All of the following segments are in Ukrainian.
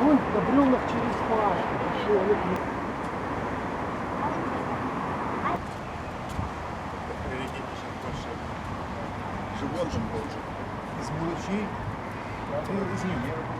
Вон на бревнах через пашку. Живот же был же. Из мелочей, из нее.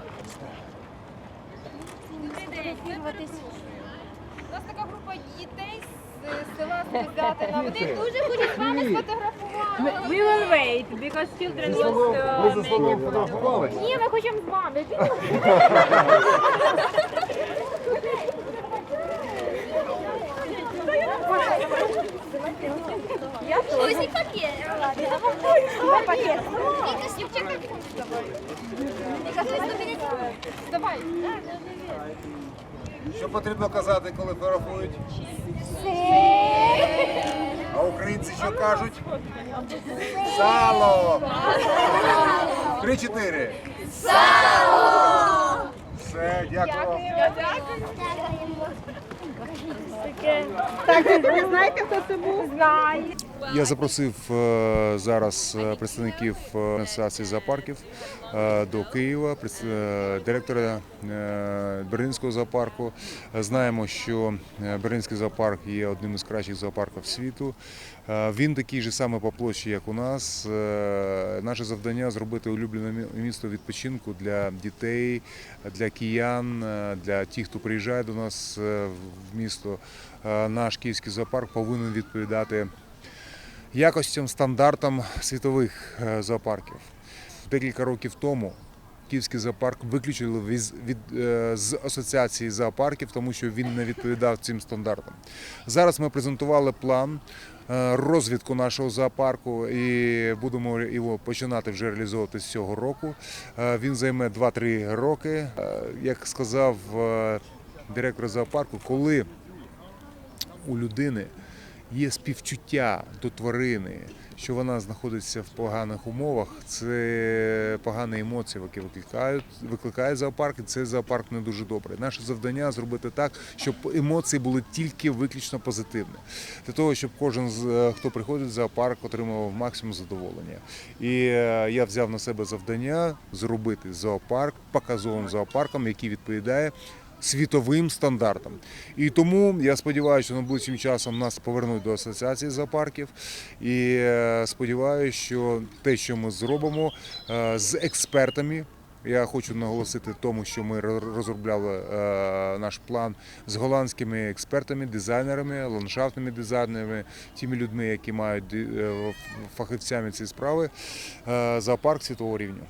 У нас така група дітей з села Спозятина. Вони дуже хочуть з вами сфотографувати. We will wait because children will Ми uh, за столом фотографували. Ні, ми хочемо з вами. Пакет. Давай пакет. Давай. Що потрібно казати, коли фотографують? А українці що кажуть? Сало! Три-чотири. Сало! Все, дякую. Я запросив е, зараз е, представників е, асоціації зоопарків до Києва, директора Берлінського зоопарку. Знаємо, що Берлінський зоопарк є одним із кращих зоопарків світу. Він такий же саме по площі, як у нас. Наше завдання зробити улюблене місто відпочинку для дітей, для киян, для тих, хто приїжджає до нас в місто. Наш київський зоопарк повинен відповідати якостям, стандартам світових е, зоопарків. Декілька років тому Київський зоопарк виключили віз- від, е, з асоціації зоопарків, тому що він не відповідав цим стандартам. Зараз ми презентували план е, розвитку нашого зоопарку і будемо його починати вже реалізовувати з цього року. Він займе 2-3 роки. Як сказав директор зоопарку, коли у людини є співчуття до тварини, що вона знаходиться в поганих умовах, це погані емоції, які викликають, викликає зоопарк, і це зоопарк не дуже добре. Наше завдання зробити так, щоб емоції були тільки виключно позитивні, для того, щоб кожен з е, хто приходить в зоопарк, отримував максимум задоволення. І е, я взяв на себе завдання зробити зоопарк показовим зоопарком, який відповідає світовим стандартам. І тому я сподіваюся, що найближчим часом нас повернуть до асоціації зоопарків. І е, сподіваюся, що те, що ми зробимо е, з експертами. Я хочу наголосити тому, що ми розробляли е, наш план з голландськими експертами, дизайнерами, ландшафтними дизайнерами, тими людьми, які мають фахівцями цієї справи. Зоопарк світового рівня.